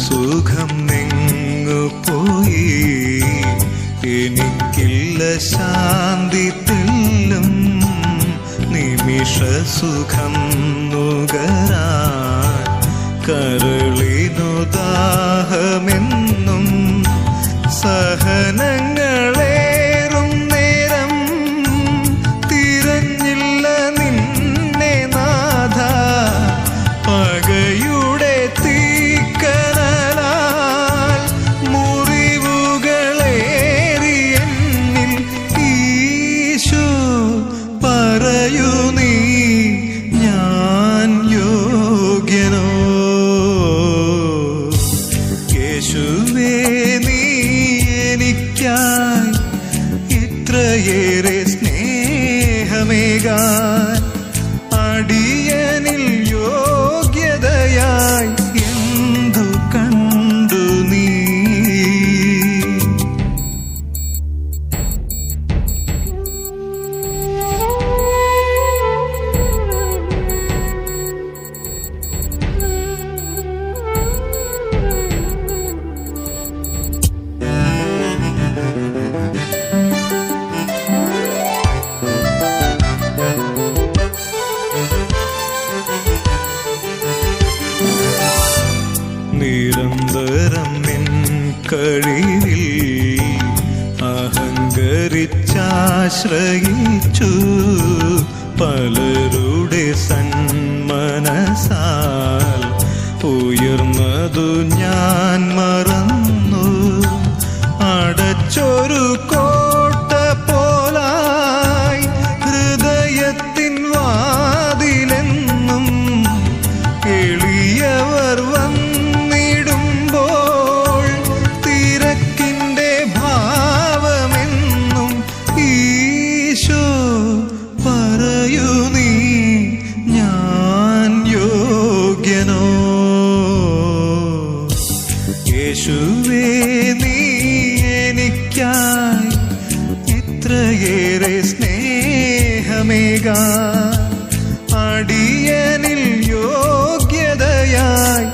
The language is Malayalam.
മനസുഖം നിങ്ങു പോയി? എനിക്കില്ല ശാന്തി തെല്ലും. നിമിഷ സുഖം നുകരാ കരളിനു ദാഹമെന്നും ഇത്രയേറെ സ്നേഹമേകാൻ നിരന്തരം നിൻ കഴിവിൽ അഹങ്കരിച്ചാശ്രയിച്ചു. പലരുടെ സന്മനസാൽ ഉയർന്നതു ഞാൻ യേശുവേ നീ എനിക്കായി ഇത്രയേറെ സ്നേഹമേക. അടിയനിൽ യോഗ്യതയായി